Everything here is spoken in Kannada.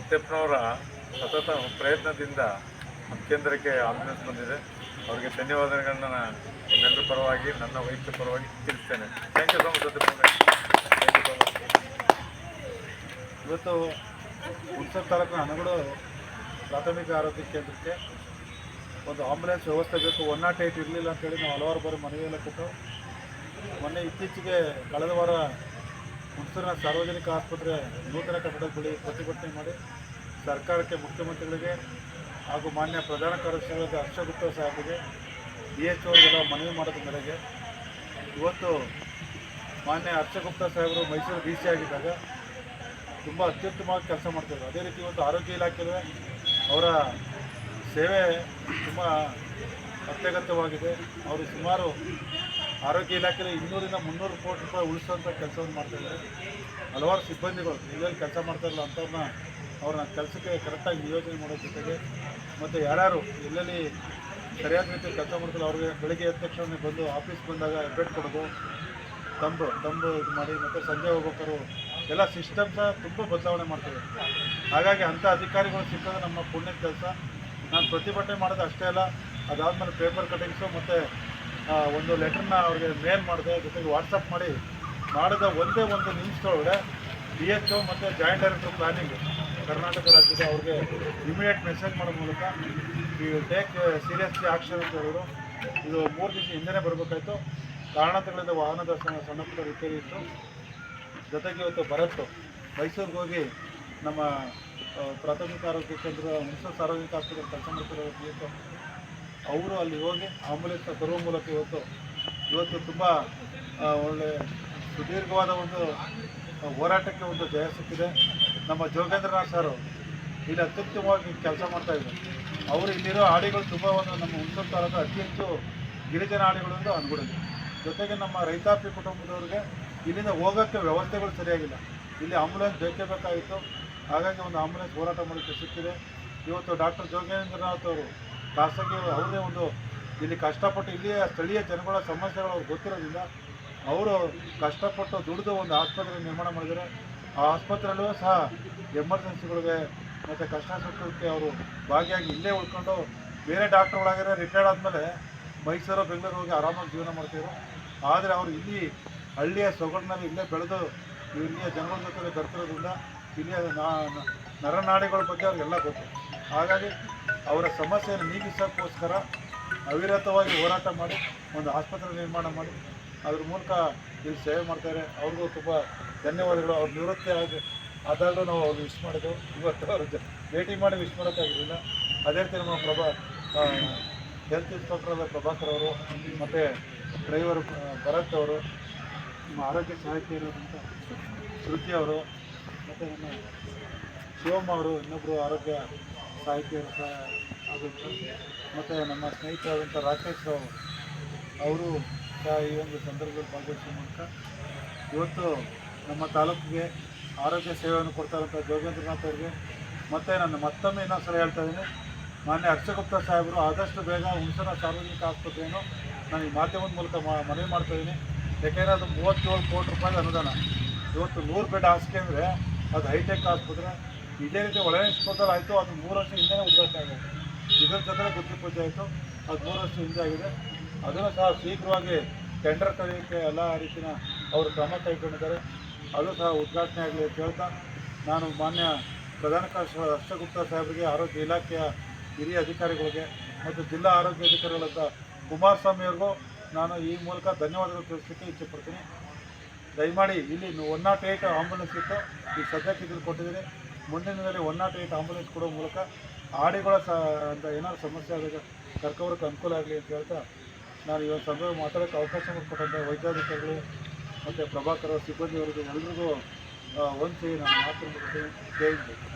ಸತ್ಯಪ್ಪನವರ ಸತತ ಪ್ರಯತ್ನದಿಂದ ಕೇಂದ್ರಕ್ಕೆ ಆಂಬುಲೆನ್ಸ್ ಬಂದಿದೆ. ಅವರಿಗೆ ಧನ್ಯವಾದಗಳನ್ನ ನಾನು ನಿಮ್ಮೆಲ್ಲರ ಪರವಾಗಿ, ನನ್ನ ವೈಯಕ್ತಿಕ ಪರವಾಗಿ ತಿಳಿಸ್ತೇನೆ. Thank you so much Satyappa ಇವತ್ತು ಹುಣಸೂರು ತಾಲೂಕಿನ ಹಣಗಳು ಪ್ರಾಥಮಿಕ ಆರೋಗ್ಯ ಕೇಂದ್ರಕ್ಕೆ ಒಂದು ಆಂಬುಲೆನ್ಸ್ ವ್ಯವಸ್ಥೆ ಬೇಕು. ಒನ್ ನಾಟ್ ಏಯ್ಟ್ ಇರಲಿಲ್ಲ ಅಂತೇಳಿ ನಾವು ಹಲವಾರು ಬಾರಿ ಮನವಿಯೆಲ್ಲ ಕೊಟ್ಟು ಮೊನ್ನೆ ಇತ್ತೀಚೆಗೆ ಕಳೆದ ವಾರ ಹುಣಸೂರಿನ ಸಾರ್ವಜನಿಕ ಆಸ್ಪತ್ರೆ ನೂತನ ಕಟ್ಟಡದ ಬಳಿ ಪ್ರತಿಭಟನೆ ಮಾಡಿ ಸರ್ಕಾರಕ್ಕೆ ಮುಖ್ಯಮಂತ್ರಿಗಳಿಗೆ ಹಾಗೂ ಮಾನ್ಯ ಪ್ರಧಾನ ಕಾರ್ಯದರ್ಶಿಗಳಾದ ಹರ್ಷಗುಪ್ತ ಸಾಹೇಬರಿಗೆ ಬಿ ಎಚ್ ಓಗೆಲ್ಲ ಮನವಿ ಮಾಡೋದ್ರ ಮೇರೆಗೆ ಇವತ್ತು ಮಾನ್ಯ ಹರ್ಷಗುಪ್ತ ಸಾಹೇಬರು ಮೈಸೂರು ಡಿ ಸಿ ಆಗಿದ್ದಾಗ ತುಂಬ ಅತ್ಯುತ್ತಮವಾಗಿ ಕೆಲಸ ಮಾಡ್ತಿದ್ರು. ಅದೇ ರೀತಿ ಇವತ್ತು ಆರೋಗ್ಯ ಇಲಾಖೆಯಲ್ಲೂ ಅವರ ಸೇವೆ ತುಂಬ ಅತ್ಯಗತ್ಯವಾಗಿದೆ. ಅವರು ಸುಮಾರು ಆರೋಗ್ಯ ಇಲಾಖೆಯಲ್ಲಿ ಇನ್ನೂರಿಂದ ಮುನ್ನೂರು ಕೋಟಿ ರೂಪಾಯಿ ಉಳಿಸುವಂಥ ಕೆಲಸವನ್ನು ಮಾಡ್ತಾಯಿದ್ದಾರೆ ಹಲವಾರು ಸಿಬ್ಬಂದಿಗಳು ಎಲ್ಲೆಲ್ಲಿ ಕೆಲಸ ಮಾಡ್ತಾರಲ್ಲ ಅಂಥವ್ರನ್ನ ಅವ್ರನ್ನ ಕೆಲಸಕ್ಕೆ ಕರೆಕ್ಟಾಗಿ ನಿಯೋಜನೆ ಮಾಡೋ ಜೊತೆಗೆ ಮತ್ತು ಯಾರ್ಯಾರು ಎಲ್ಲೆಲ್ಲಿ ಸರಿಯಾದ ರೀತಿಯಲ್ಲಿ ಕೆಲಸ ಮಾಡ್ತಾರೆ ಅವ್ರಿಗೆ ಬೆಳಿಗ್ಗೆ ಎದ್ದ ತಕ್ಷಣ ಬಂದು ಆಫೀಸ್ ಬಂದಾಗ ಹೆಬ್ಬೆಟ್ ಕೊಡೋದು, ತಂಬು ತಂಬು ಇದು ಮಾಡಿ ಮತ್ತು ಸಂಜೆ ಹೋಗ್ಬೇಕಾದ್ರು ಎಲ್ಲ ಸಿಸ್ಟಮ್ಸ ತುಂಬ ಬದಲಾವಣೆ ಮಾಡ್ತಾರೆ ಹಾಗಾಗಿ ಅಂಥ ಅಧಿಕಾರಿಗಳು ಸಿಕ್ಕೋದು ನಮ್ಮ ಪುಣ್ಯದ ಕೆಲಸ. ನಾನು ಪ್ರತಿಭಟನೆ ಮಾಡೋದು ಅಷ್ಟೇ ಅಲ್ಲ, ಅದಾದಮೇಲೆ ಪೇಪರ್ ಕಟಿಂಗ್ಸು ಮತ್ತು ಒಂದು ಲೆಟ್ರನ್ನ ಅವ್ರಿಗೆ ಮೇಲ್ ಮಾಡಿದೆ, ಜೊತೆಗೆ ವಾಟ್ಸಪ್ ಮಾಡಿ, ಮಾಡಿದ ಒಂದೇ ಒಂದು ನಿಮಿಷದೊಳಗಡೆ ಡಿ ಎಚ್ ಒ ಮತ್ತು ಜಾಯಿಂಟ್ ಡೈರೆಕ್ಟರ್ ಪ್ಲಾನಿಂಗ್ ಕರ್ನಾಟಕ ರಾಜ್ಯದ ಅವ್ರಿಗೆ ಇಮಿಡಿಯೇಟ್ ಮೆಸೇಜ್ ಮಾಡೋ ಮೂಲಕ ಈ ಟೇಕ್ ಸೀರಿಯಸ್ಲಿ ಆಕ್ಷನ್ ಅಂತ ಹೇಳಿದ್ರು. ಇದು ಮೂರು ದಿವಸ ಹಿಂದೆನೇ ಬರಬೇಕಾಯ್ತು. ಕಾರಣತೆಗಳಿಂದ, ವಾಹನದ ಸಣ್ಣ ಪುಟ್ಟ ರಿಪೇರಿ ಇತ್ತು. ಜೊತೆಗೆ ಇವತ್ತು ಬರತ್ತು. ಮೈಸೂರಿಗೆ ಹೋಗಿ ನಮ್ಮ ಪ್ರಾಥಮಿಕ ಆರೋಗ್ಯ ಕೇಂದ್ರ ಮೈಸೂರು ಸಾರ್ವಜನಿಕ ಆಸ್ಪತ್ರೆ ಕೆಲಸ ಮಾಡ್ತಿರೋ ಅವರು ಅಲ್ಲಿ ಹೋಗಿ ಆಂಬುಲೆನ್ಸ್ ತರುವ ಮೂಲಕ ಇವತ್ತು ಇವತ್ತು ತುಂಬ ಒಳ್ಳೆ ಸುದೀರ್ಘವಾದ ಒಂದು ಹೋರಾಟಕ್ಕೆ ಒಂದು ಜಯ ಸಿಕ್ಕಿದೆ. ನಮ್ಮ ಜೋಗೇಂದ್ರನಾಥ್ ಸರ್ ಇಲ್ಲಿ ಅತ್ಯುತ್ತಮವಾಗಿ ಕೆಲಸ ಮಾಡ್ತಾ ಇದ್ದಾರೆ. ಅವರು ಇಲ್ಲಿರೋ ಹಾಡಿಗಳು ತುಂಬ ಒಂದು ನಮ್ಮ ಹುಣಸೂರು ತಾಲೂಕು ಅತಿ ಹೆಚ್ಚು ಗಿರಿಜನ ಹಾಡಿಗಳಿಂದ ಅನುಗುಣಿದೆ ಜೊತೆಗೆ ನಮ್ಮ ರೈತಾಪಿ ಕುಟುಂಬದವ್ರಿಗೆ ಇಲ್ಲಿಂದ ಹೋಗೋಕ್ಕೆ ವ್ಯವಸ್ಥೆಗಳು ಸರಿಯಾಗಿಲ್ಲ. ಇಲ್ಲಿ ಆಂಬುಲೆನ್ಸ್ ಬೇಕೇ ಬೇಕಾಗಿತ್ತು. ಹಾಗಾಗಿ ಒಂದು ಆಂಬುಲೆನ್ಸ್ ಹೋರಾಟ ಮಾಡೋಕ್ಕೆ ಸಿಕ್ಕಿದೆ. ಇವತ್ತು ಡಾಕ್ಟರ್ ಜೋಗೇಂದ್ರನಾಥ್ ಅವರು ಖಾಸಗಿ ಅವರೇ ಒಂದು ಇಲ್ಲಿ ಕಷ್ಟಪಟ್ಟು ಇಲ್ಲಿಯ ಸ್ಥಳೀಯ ಜನಗಳ ಸಮಸ್ಯೆಗಳು ಗೊತ್ತಿರೋದ್ರಿಂದ ಅವರು ಕಷ್ಟಪಟ್ಟು ದುಡಿದು ಒಂದು ಆಸ್ಪತ್ರೆ ನಿರ್ಮಾಣ ಮಾಡಿದರೆ ಆ ಆಸ್ಪತ್ರೆಯಲ್ಲೂ ಸಹ ಎಮರ್ಜೆನ್ಸಿಗಳಿಗೆ ಮತ್ತು ಕಷ್ಟ ಸುಖಕ್ಕೆ ಅವರು ಭಾಗಿಯಾಗಿ ಇಲ್ಲೇ ಉಳ್ಕೊಂಡು ಬೇರೆ ಡಾಕ್ಟ್ರುಗಳಾಗಿರೋ ರಿಟೈರ್ಡ್ ಆದಮೇಲೆ ಮೈಸೂರು, ಬೆಂಗಳೂರು ಹೋಗಿ ಆರಾಮಾಗಿ ಜೀವನ ಮಾಡ್ತಿದ್ರು. ಆದರೆ ಅವರು ಇಲ್ಲಿ ಹಳ್ಳಿಯ ಸೊಗಡಿನಲ್ಲಿ ಇಲ್ಲೇ ಬೆಳೆದು ಇಲ್ಲಿಯ ಜನಗಳ ಜೊತೆ ಬರ್ತಿರೋದ್ರಿಂದ ಇಲ್ಲಿಯ ನರನಾಡಿಗಳ ಬಗ್ಗೆ ಅವ್ರಿಗೆಲ್ಲ ಗೊತ್ತು. ಹಾಗಾಗಿ ಅವರ ಸಮಸ್ಯೆಯನ್ನು ನೀಗಿಸೋಕ್ಕೋಸ್ಕರ ಅವಿರತವಾಗಿ ಹೋರಾಟ ಮಾಡಿ, ಒಂದು ಆಸ್ಪತ್ರೆ ನಿರ್ಮಾಣ ಮಾಡಿ, ಅದ್ರ ಮೂಲಕ ಇಲ್ಲಿ ಸೇವೆ ಮಾಡ್ತಾರೆ. ಅವ್ರಿಗೂ ತುಂಬ ಧನ್ಯವಾದಗಳು. ಅವ್ರ ನಿವೃತ್ತಿ ಆಗಿ ಅದಾದರೂ ನಾವು ಅವ್ರು ವಿಶ್ ಮಾಡಿದೆವು. ಇವತ್ತು ಅವ್ರ ಭೇಟಿ ಮಾಡಿ ವಿಶ್ ಮಾಡೋಕ್ಕಾಗಿರಲಿಲ್ಲ. ಅದೇ ರೀತಿ ನಮ್ಮ ಪ್ರಭಾ ಹೆಲ್ತ್ ಇನ್ಸ್ಪೆಕ್ಟರ್ ಆದ ಪ್ರಭಾಕರ್ ಅವರು ಮತ್ತು ಡ್ರೈವರ್ ಭರತ್ ಅವರು, ನಮ್ಮ ಆರೋಗ್ಯ ಸಹಾಯಕಿಯರಾದಂಥ ಶ್ರುತಿ ಅವರು, ಮತ್ತು ನಮ್ಮ ಶಿವಮ್ಮ ಅವರು ಇನ್ನೊಬ್ಬರು ಆರೋಗ್ಯ ಸಾಹಿತ್ಯರು ಸಹ ಆಗಿತ್ತು. ಮತ್ತು ನಮ್ಮ ಸ್ನೇಹಿತರಾದಂಥ ರಾಕೇಶ್ ರಾವ್ ಅವರು ಈ ಒಂದು ಸಂದರ್ಭದಲ್ಲಿ ಭಾಗವಹಿಸುವ ಮೂಲಕ ಇವತ್ತು ನಮ್ಮ ತಾಲೂಕಿಗೆ ಆರೋಗ್ಯ ಸೇವೆಯನ್ನು ಕೊಡ್ತಾ ಇರೋಂಥ ಜೋಗೇಂದ್ರನಾಥ್ ಅವರಿಗೆ. ಮತ್ತು ನಾನು ಮತ್ತೊಮ್ಮೆ ಇನ್ನೊಂದು ಸಲ ಹೇಳ್ತಾ ಇದ್ದೀನಿ, ಮಾನ್ಯ ಹರ್ಷಗುಪ್ತ ಸಾಹೇಬರು ಆದಷ್ಟು ಬೇಗ ಹುಣಸನ ಸಾರ್ವಜನಿಕ ಆಸ್ಪತ್ರೆಯನ್ನು ನಾನು ಈ ಮಾಧ್ಯಮದ ಮೂಲಕ ಮನವಿ ಮಾಡ್ತಾ ಇದ್ದೀನಿ. ಯಾಕೆಂದರೆ ಅದು ಮೂವತ್ತೇಳು ಕೋಟಿ ರೂಪಾಯಿ ಅನುದಾನ. ಇವತ್ತು ನೂರು ಬೆಡ್ ಹಾಸಿಗೆ ಅಂದರೆ ಅದು ಹೈಟೆಕ್ ಆಸ್ಪತ್ರೆ. ಇದೇ ರೀತಿ ಒಳಗಿಸ್ಕೊತಾರೆ ಆಯಿತು, ಅದು ಮೂರು ವರ್ಷ ಹಿಂದೆನೇ ಉದ್ಘಾಟನೆ ಆಗಿದೆ. ಇದರ ಜೊತೆ ಗುತ್ತಿ ಪೂಜೆ ಆಯಿತು, ಅದು ಮೂರು ವರ್ಷ ಹಿಂದೆ ಆಗಿದೆ. ಅದನ್ನು ಸಹ ಶೀಘ್ರವಾಗಿ ಟೆಂಡರ್ ಕರೆಯೋಕ್ಕೆ ಎಲ್ಲ ರೀತಿಯ ಅವರು ಕ್ರಮ ಕೈಗೊಂಡಿದ್ದಾರೆ. ಅದು ಸಹ ಉದ್ಘಾಟನೆ ಆಗಲಿ ಅಂತ ಹೇಳ್ತಾ, ನಾನು ಮಾನ್ಯ ಪ್ರಧಾನ ಕಾರ್ಯದರ್ಶಿ ಹರ್ಷಗುಪ್ತ ಸಾಹೇಬರಿಗೆ, ಆರೋಗ್ಯ ಇಲಾಖೆಯ ಹಿರಿಯ ಅಧಿಕಾರಿಗಳಿಗೆ ಮತ್ತು ಜಿಲ್ಲಾ ಆರೋಗ್ಯ ಅಧಿಕಾರಿಗಳಂತ ಕುಮಾರಸ್ವಾಮಿ ಅವ್ರಿಗೂ ನಾನು ಈ ಮೂಲಕ ಧನ್ಯವಾದಗಳು ತಿಳಿಸಲಿಕ್ಕೆ ಇಚ್ಛೆಪಡ್ತೀನಿ. ದಯಮಾಡಿ ಇಲ್ಲಿ ಒನ್ ನಾಟ್ ಏಟ್ ಆಂಬುಲೆನ್ಸ್ ಇತ್ತು, ಈಗ ಸದ್ಯಕ್ಕೆ ಇದನ್ನು ಕೊಟ್ಟಿದ್ದೀನಿ. ಮುಂದಿನ ದಿನದಲ್ಲಿ ಒನ್ ನಾಟ್ ಏಟ್ ಆಂಬುಲೆನ್ಸ್ ಕೊಡೋ ಮೂಲಕ ಆಡಿಗಳ ಸ ಅಂತ ಏನಾದ್ರು ಸಮಸ್ಯೆ ಆದಾಗ ಕರ್ಕೊಬರೋಕ್ಕೆ ಅನುಕೂಲ ಆಗಲಿ ಅಂತ ಹೇಳ್ತಾ ನಾನು ಇವತ್ತು ಸಂದರ್ಭ ಮಾತಾಡೋಕ್ಕೆ ಅವಕಾಶ ಮಾಡಿಕೊಟ್ಟಂಥ ವೈದ್ಯಾಧಿಕಾರಿಗಳು ಮತ್ತು ಪ್ರಭಾಕರ್ ಸಿಬ್ಬಂದಿಯವರಿಗೆ ಎಲ್ರಿಗೂ ಒಂದು ನಾನು ಮಾತು ಹಿಂದ್.